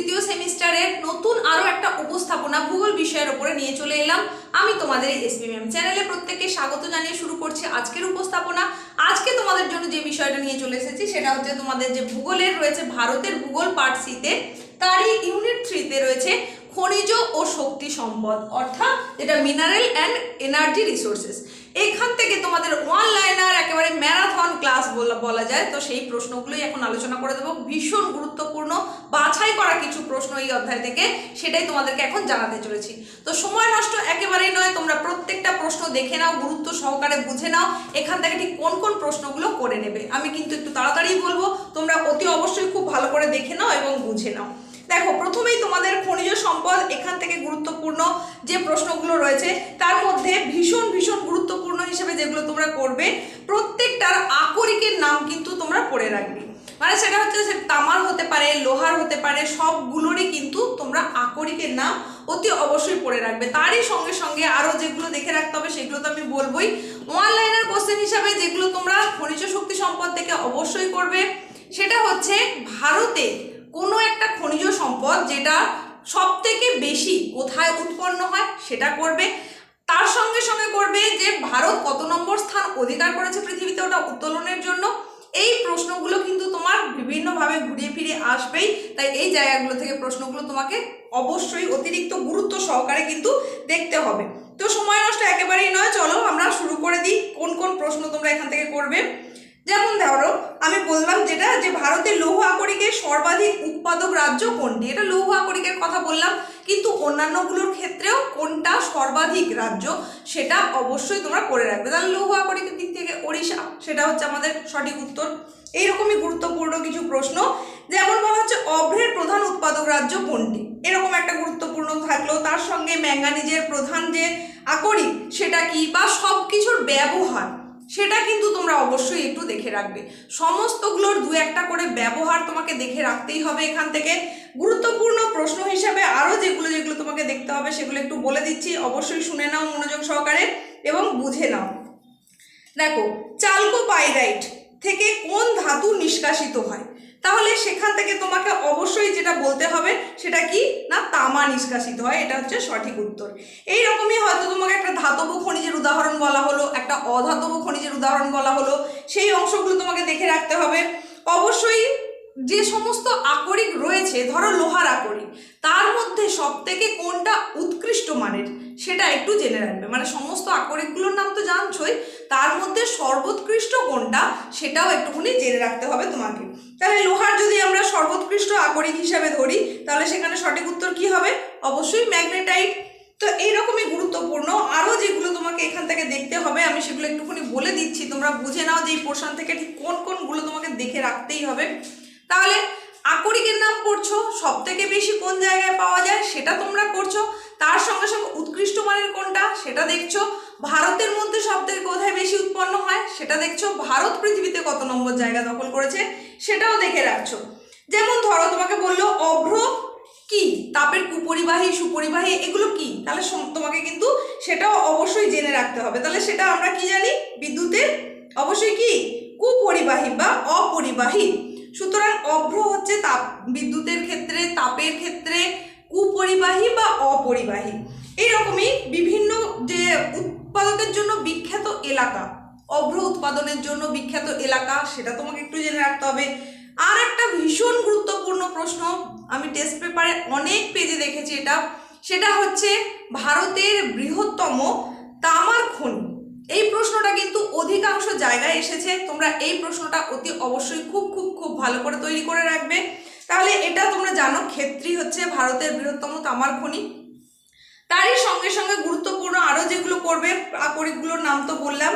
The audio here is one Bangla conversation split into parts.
তৃতীয় সেমিস্টারের নতুন আরও একটা উপস্থাপনা ভূগোল বিষয়ের ওপরে নিয়ে চলে এলাম। আমি তোমাদের এই এসবি ম্যাম চ্যানেলে প্রত্যেককে স্বাগত জানিয়ে শুরু করছি আজকের উপস্থাপনা। আজকে তোমাদের জন্য যে বিষয়টা নিয়ে চলে এসেছি, সেটা হচ্ছে তোমাদের যে ভূগোলের রয়েছে, ভারতের ভূগোল পার্ট সিতে, তারই ইউনিট থ্রিতে রয়েছে খনিজ ও শক্তি সম্পদ, অর্থাৎ যেটা মিনারেল অ্যান্ড এনার্জি রিসোর্সেস এখান থেকে তোমাদের ওয়ান লাইনার একেবারে ম্যারাথন ক্লাস বলা যায়। তো সেই প্রশ্নগুলোই এখন আলোচনা করে দেবো। ভীষণ গুরুত্বপূর্ণ, বাছাই করা কিছু প্রশ্ন এই অধ্যায় থেকে, সেটাই তোমাদেরকে এখন জানাতে চলেছি। তো সময় নষ্ট একেবারেই নয়, তোমরা প্রত্যেকটা প্রশ্ন দেখে নাও, গুরুত্ব সহকারে বুঝে নাও, এখান থেকে ঠিক কোন কোন প্রশ্নগুলো করে নেবে। আমি কিন্তু একটু তাড়াতাড়ি বলব, তোমরা অতি অবশ্যই খুব ভালো করে দেখে নাও এবং বুঝে নাও। দেখো, প্রথমেই তোমাদের খনিজ সম্পদ এখান থেকে গুরুত্বপূর্ণ যে প্রশ্নগুলো রয়েছে, তার মধ্যে ভীষণ ভীষণ গুরুত্বপূর্ণ হিসেবে যেগুলো তোমরা করবে, প্রত্যেকটার আকরিকের নাম কিন্তু তোমরা পড়ে রাখবে। মানে সেটা হচ্ছে সে তামার হতে পারে, লোহার হতে পারে, সবগুলোরই কিন্তু তোমরা আকরিকের নাম অতি অবশ্যই পড়ে রাখবে। তারই সঙ্গে সঙ্গে আরও যেগুলো দেখে রাখতে হবে, সেগুলো তো আমি বলবোই। ওয়ান লাইনার কোশ্চেন হিসাবে যেগুলো তোমরা খনিজ শক্তি সম্পদ থেকে অবশ্যই করবে, সেটা হচ্ছে ভারতে কোনো একটা খনিজ সম্পদ যেটা সব থেকে বেশি কোথায় উৎপন্ন হয় সেটা করবে। তার সঙ্গে সঙ্গে করবে যে ভারত কত নম্বর স্থান অধিকার করেছে পৃথিবীতে ওটা উত্তোলনের জন্য। এই প্রশ্নগুলো কিন্তু তোমার বিভিন্নভাবে ঘুরিয়ে ফিরে আসবেই। তাই এই জায়গাগুলো থেকে প্রশ্নগুলো তোমাকে অবশ্যই অতিরিক্ত গুরুত্ব সহকারে কিন্তু দেখতে হবে। তো সময় নষ্ট একেবারেই নয়, চলো আমরা শুরু করে দিই কোন কোন প্রশ্ন তোমরা এখান থেকে করবে। যেমন ধরো, আমি বললাম যেটা, যে ভারতের লৌহ আকরিকের সর্বাধিক উৎপাদক রাজ্য কোনটি? এটা লৌহ আকরিকের কথা বললাম, কিন্তু অন্যান্যগুলোর ক্ষেত্রেও কোনটা সর্বাধিক রাজ্য সেটা অবশ্যই তোমরা করে রাখবে। তাহলে লৌহ আকরিকের দিক থেকে ওড়িশা, সেটা হচ্ছে আমাদের সঠিক উত্তর। এইরকমই গুরুত্বপূর্ণ কিছু প্রশ্ন, যেমন বলা হচ্ছে অভ্রের প্রধান উৎপাদক রাজ্য কোনটি? এরকম একটা গুরুত্বপূর্ণ থাকল তার সঙ্গে ম্যাঙ্গানিজের প্রধান যে আকরিক, সেটা কি? বা সব কিছুর ব্যবহার। সেটা কিন্তু তোমরা অবশ্যই একটু দেখে রাখবে। সমস্তগুলোর দু একটা করে ব্যবহার তোমাকে দেখে রাখতেই হবে এখান থেকে। গুরুত্বপূর্ণ প্রশ্ন হিসাবে আরও যেগুলো যেগুলো তোমাকে দেখতে হবে সেগুলো একটু বলে দিচ্ছি। অবশ্যই শুনে নাও মনোযোগ সহকারে এবং বুঝে নাও। দেখো চালকোপাইরাইট থেকে কোন ধাতু নিষ্কাশিত হয়? তাহলে সেখান থেকে তোমাকে অবশ্যই যেটা বলতে হবে, সেটা কি? না, তামা নিষ্কাশিত হয়, এটা হচ্ছে সঠিক উত্তর। এই রকমই হয়তো তোমাকে একটা ধাতব খনিজের উদাহরণ বলা হলো, একটা অধাতব খনিজের উদাহরণ বলা হলো, সেই অংশগুলো তোমাকে দেখে রাখতে হবে। অবশ্যই যে সমস্ত আকরিক রয়েছে, ধরো লোহার আকরিক, তার মধ্যে সব থেকে কোনটা উৎকৃষ্ট মানের, সেটা একটু জেনে রাখবে। মানে সমস্ত আকরিকগুলোর নাম তো জানছোই তার মধ্যে সর্বোৎকৃষ্ট কোনটা সেটাও একটুখানি জেনে রাখতে হবে তোমাকে। তাহলে লোহার যদি আমরা সর্বোৎকৃষ্ট আকরিক হিসাবে ধরি, তাহলে সেখানে সঠিক উত্তর কি হবে? অবশ্যই ম্যাগনেটাইট। তো এইরকমই গুরুত্বপূর্ণ। আরও যেগুলো তোমাকে এখান থেকে দেখতে হবে, আমি সেগুলো একটুখানি বলে দিচ্ছি। তোমরা বুঝে নাও যে এই পোর্শন থেকে ঠিক কোন কোনগুলো তোমাকে দেখে রাখতেই হবে। তাহলে আকরিকের নাম পড়ছো? সব থেকে বেশি কোন জায়গায় পাওয়া যায়? সেটা তোমরা করছ। তার সঙ্গে সঙ্গে উৎকৃষ্ট মানের কোনটা? সেটা দেখছ। ভারতের মধ্যে সব থেকে কোথায় বেশি উৎপন্ন হয়? সেটা দেখছ। ভারত পৃথিবীতে কত নম্বর জায়গা দখল করেছে? সেটাও দেখে রাখছো। যেমন ধরো, তোমাকে বলল, অভ্র কি? তাপের কুপরিবাহী, সুপরিবাহী, এগুলো কি? তাহলে তোমাকে কিন্তু সেটাও অবশ্যই জেনে রাখতে হবে। তাহলে সেটা আমরা কি জানি? বিদ্যুতের? অবশ্যই কি? কুপরিবাহী বা অপরিবাহী। সুতরাং অভ্র হচ্ছে তাপ, বিদ্যুতের ক্ষেত্রে, তাপের ক্ষেত্রে, কুপরিবাহী বা অপরিবাহী। এইরকমই বিভিন্ন যে উৎপাদকের জন্য বিখ্যাত এলাকা, অভ্র উৎপাদনের জন্য বিখ্যাত এলাকা, সেটা তোমাকে একটু জেনে রাখতে হবে। আর একটা ভীষণ গুরুত্বপূর্ণ প্রশ্ন, আমি টেস্ট পেপারে অনেক পেজে দেখেছি এটা, সেটা হচ্ছে ভারতের বৃহত্তম তামার খনি। এই প্রশ্নটা কিন্তু অধিকাংশ জায়গায় এসেছে, তোমরা এই প্রশ্নটা অতি অবশ্যই খুব খুব খুব ভালো করে তৈরি করে রাখবে। তাহলে এটা তোমরা জানো, ক্ষেত্রী হচ্ছে ভারতের বৃহত্তম তামার খনি। তারই সঙ্গে সঙ্গে গুরুত্বপূর্ণ আরও যেগুলো করবে আকরিকগুলোর নাম তো বললাম।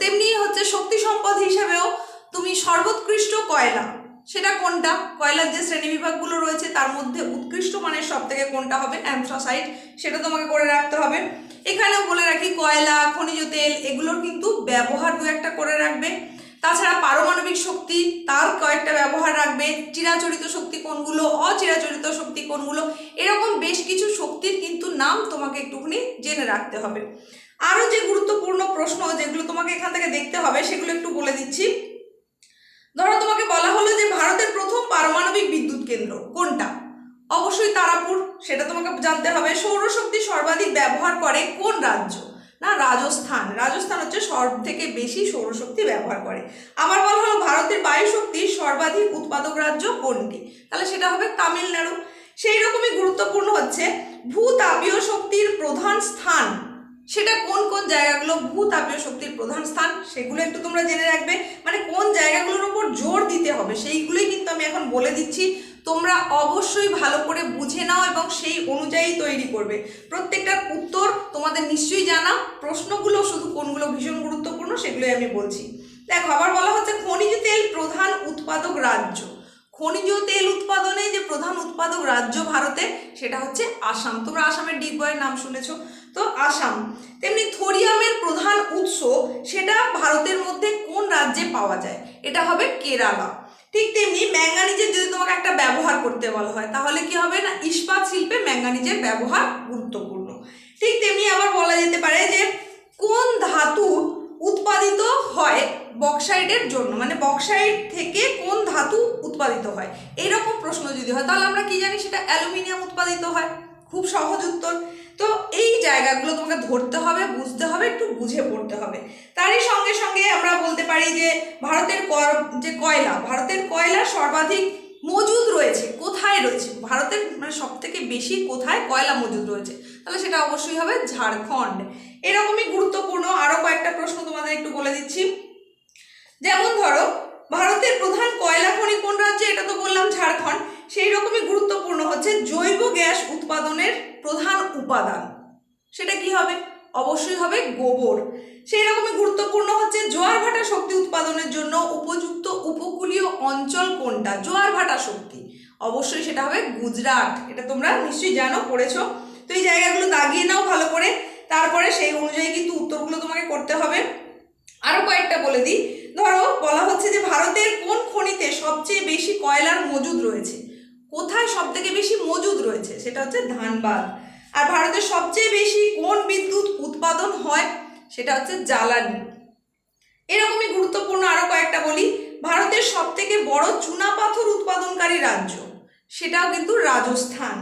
তেমনি হচ্ছে শক্তি সম্পদ হিসেবেও তুমি সর্বোৎকৃষ্ট কয়লা, সেটা কোনটা? কয়লার যে শ্রেণীবিভাগগুলো রয়েছে, তার মধ্যে উৎকৃষ্ট মানের সব থেকে কোনটা হবে? অ্যান্থ্রাসাইট, সেটা তোমাকে করে রাখতে হবে। এখানেও বলে রাখি, কয়লা, খনিজ তেল, এগুলোর কিন্তু ব্যবহার দু একটা করে রাখবে। তাছাড়া পারমাণবিক শক্তি, তার কয়েকটা ব্যবহার রাখবে। চিরাচরিত শক্তি কোনগুলো, অচিরাচরিত শক্তি কোনগুলো, এরকম বেশ কিছু শক্তির কিন্তু নাম তোমাকে একটুখানি জেনে রাখতে হবে। আরও যে গুরুত্বপূর্ণ প্রশ্ন যেগুলো তোমাকে এখান থেকে দেখতে হবে, সেগুলো একটু বলে দিচ্ছি। ধরো তোমাকে বলা হলো যে ভারতের প্রথম পারমাণবিক বিদ্যুৎ কেন্দ্র কোনটা? অবশ্যই তারাপুর সেটা তোমাকে জানতে হবে, সৌরশক্তি সর্বাধিক ব্যবহার করে কোন রাজ্য? না, রাজস্থান। রাজস্থান হচ্ছে সব থেকে বেশি সৌরশক্তি ব্যবহার করে। আবার বলা হলো ভারতের বায়ু শক্তির সর্বাধিক উৎপাদক রাজ্য কোনটি? তাহলে সেটা হবে তামিলনাড়ু। সেই রকমই গুরুত্বপূর্ণ হচ্ছে ভূতাপীয় শক্তির প্রধান স্থান। সেটা কোন কোন জায়গাগুলো ভূতাপীয় শক্তির প্রধান স্থান, সেগুলো একটু তোমরা জেনে রাখবে। মানে কোন জায়গাগুলোর উপর জোর দিতে হবে, সেইগুলোই কিন্তু আমি এখন বলে দিচ্ছি। তোমরা অবশ্যই ভালো করে বুঝে নাও এবং সেই অনুযায়ী তৈরি করবে। প্রত্যেকটার উত্তর তোমাদের নিশ্চয়ই জানা। প্রশ্নগুলো শুধু কোনগুলো ভীষণ গুরুত্বপূর্ণ সেগুলোই আমি বলছি। দেখো, আবার বলা হচ্ছে খনিজ তেল প্রধান উৎপাদক রাজ্য। খনিজ তেল উৎপাদনে যে প্রধান উৎপাদক রাজ্য ভারতে, সেটা হচ্ছে আসাম। তোমরা আসামের ডিগবয়ের নাম শুনেছো। তো আসাম। তেমনি থোরিয়ামের প্রধান উৎস, সেটা ভারতের মধ্যে কোন রাজ্যে পাওয়া যায়? এটা হবে কেরালা। ঠিক তেমনি ম্যাঙ্গানিজের যদি তোমাকে একটা ব্যবহার করতে বলা হয়, তাহলে কি হবে না? ইস্পাত শিল্পে ম্যাঙ্গানিজের ব্যবহার গুরুত্বপূর্ণ। ঠিক তেমনি আবার বলা যেতে পারে যে, কোন ধাতু উৎপাদিত হয় বক্সাইডের জন্য? মানে বক্সাইড থেকে কোন ধাতু উৎপাদিত হয়? এইরকম প্রশ্ন যদি হয়, তাহলে আমরা কি জানি সেটা অ্যালুমিনিয়াম উৎপাদিত হয়? খুব সহজ উত্তর। তো এই জায়গাগুলো তোমাকে ধরতে হবে, বুঝতে হবে, একটু বুঝে পড়তে হবে। তারই সঙ্গে সঙ্গে আমরা বলতে পারি যে ভারতের যে কয়লা, ভারতের কয়লা সর্বাধিক মজুদ রয়েছে, কোথায় রয়েছে? ভারতের মানে সব থেকে বেশি কোথায় কয়লা মজুদ রয়েছে? তাহলে সেটা অবশ্যই হবে ঝাড়খণ্ড। এরকমই গুরুত্বপূর্ণ আরও কয়েকটা প্রশ্ন তোমাদের একটু বলে দিচ্ছি। যেমন ধরো, ভারতের প্রধান কয়লা খনি কোন রাজ্যে? এটা তো বললাম ঝাড়খণ্ড। সেই রকমই গুরুত্বপূর্ণ হচ্ছে জৈব গ্যাস উৎপাদনের প্রধান উপাদান। সেটা কি হবে? অবশ্যই হবে গোবর। সেই রকমই গুরুত্বপূর্ণ হচ্ছে জোয়ার ভাটা শক্তি উৎপাদনের জন্য উপযুক্ত উপকূলীয় অঞ্চল কোনটা? জোয়ার ভাটা শক্তি। অবশ্যই সেটা হবে গুজরাট। এটা তোমরা নিশ্চয়ই জানো, পড়েছো। তো এই জায়গাগুলো দাগিয়ে নাও ভালো করে। তারপরে সেই অনুযায়ী কিন্তু উত্তরগুলো তোমাকে করতে হবে। আরও কয়েকটা বলে দিই। ধরো, বলা হচ্ছে যে ভারতের কোন খনিতে সবচেয়ে বেশি কয়লার মজুদ রয়েছে? কোথায় সব থেকে বেশি মজুদ রয়েছে? সেটা হচ্ছে ধানবাদ। আর ভারতের সবচেয়ে বেশি কোন বিদ্যুৎ উৎপাদন হয়? সেটা হচ্ছে জ্বালানি। এরকমই গুরুত্বপূর্ণ আরও কয়েকটা বলি। ভারতের সব থেকে বড় চুনাপাথর উৎপাদনকারী রাজ্য, সেটাও কিন্তু রাজস্থান।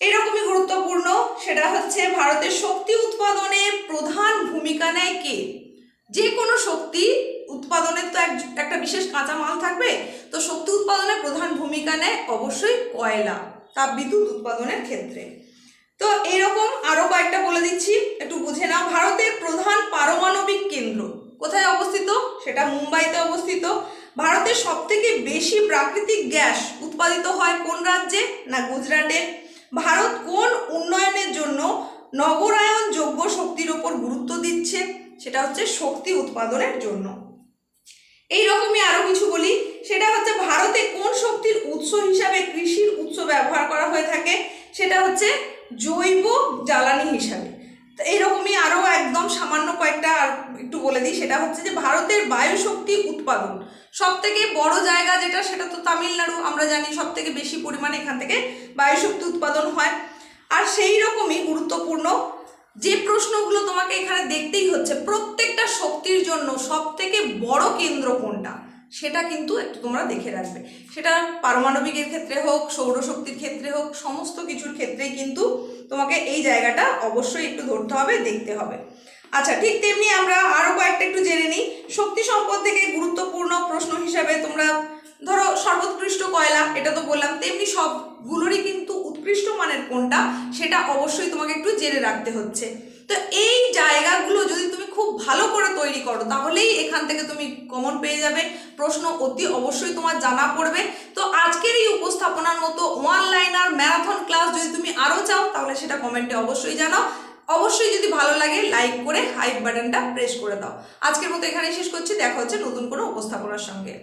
এরকমই গুরুত্বপূর্ণ, সেটা হচ্ছে ভারতের শক্তি উৎপাদনে প্রধান ভূমিকা নেয় কে? যে কোনো শক্তি উৎপাদনের তো এক- একটা বিশেষ কাঁচামাল থাকবে। তো শক্তি উৎপাদনে প্রধান ভূমিকা নেয় অবশ্যই কয়লা তাপবিদ্যুৎ উৎপাদনের ক্ষেত্রে। তো এইরকম আরও কয়েকটা বলে দিচ্ছি, একটু বুঝে নাও। ভারতের প্রধান পারমাণবিক কেন্দ্র কোথায় অবস্থিত? সেটা মুম্বাইতে অবস্থিত। ভারতের সবথেকে বেশি প্রাকৃতিক গ্যাস উৎপাদিত হয় কোন রাজ্যে না গুজরাটে? ভারত কোন উন্নয়নের জন্য নগরায়ন যোগ্য শক্তির ওপর গুরুত্ব দিচ্ছে? সেটা হচ্ছে শক্তি উৎপাদনের জন্য। এই রকমই আরও কিছু বলি। সেটা হচ্ছে ভারতে কোন শক্তির উৎস হিসাবে কৃষির উৎস ব্যবহার করা হয়ে থাকে? সেটা হচ্ছে জৈব জ্বালানি হিসাবে। তো এইরকমই আরও একদম সামান্য কয়েকটা একটু বলে দিই। সেটা হচ্ছে যে ভারতের বায়ু শক্তি উৎপাদন। সব থেকে বড় জায়গা যেটা, সেটা তো তামিলনাড়ু। আমরা জানি সব থেকে বেশি পরিমাণে এখান থেকে বায়ু শক্তি উৎপাদন হয়। আর সেই রকমই গুরুত্বপূর্ণ যে প্রশ্নগুলো তোমাকে এখানে দেখতেই হচ্ছে, প্রত্যেকটা শক্তির জন্য সব থেকে বড় কেন্দ্র কোনটা? সেটা কিন্তু একটু তোমরা দেখে রাখবে। সেটা পারমাণবিকের ক্ষেত্রে হোক, সৌরশক্তির ক্ষেত্রে হোক, সমস্ত কিছুর ক্ষেত্রেই কিন্তু তোমাকে এই জায়গাটা অবশ্যই একটু ধরতে হবে, দেখতে হবে। আচ্ছা ঠিক তেমনি আমরা আরও কয়েকটা একটু জেনে নিই শক্তি সম্পদ থেকে গুরুত্বপূর্ণ প্রশ্ন হিসাবে তোমরা ধরো সর্বোৎকৃষ্ট কয়লা এটা তো বললাম, তেমনি সবগুলোরই কিন্তু উৎকৃষ্ট মানের কোনটা, সেটা অবশ্যই তোমাকে একটু জেনে রাখতে হচ্ছে। তো এই জায়গাগুলো যদি তুমি খুব ভালো করে তৈরি করো, তাহলেই এখান থেকে তুমি কমন পেয়ে যাবে। প্রশ্ন অতি অবশ্যই তোমার জানা পড়বে। তো আজকের এই উপস্থাপনার মতো ওয়ান লাইনার ম্যারাথন ক্লাস যদি তুমি আরও চাও, তাহলে সেটা কমেন্টে অবশ্যই জানাও। অবশ্যই যদি ভালো লাগে লাইক করে হাইপ বাটনটা প্রেস করে দাও। আজকের মতো এখানেই শেষ করছি। দেখা হচ্ছে নতুন কোনো উপস্থাপনার সঙ্গে।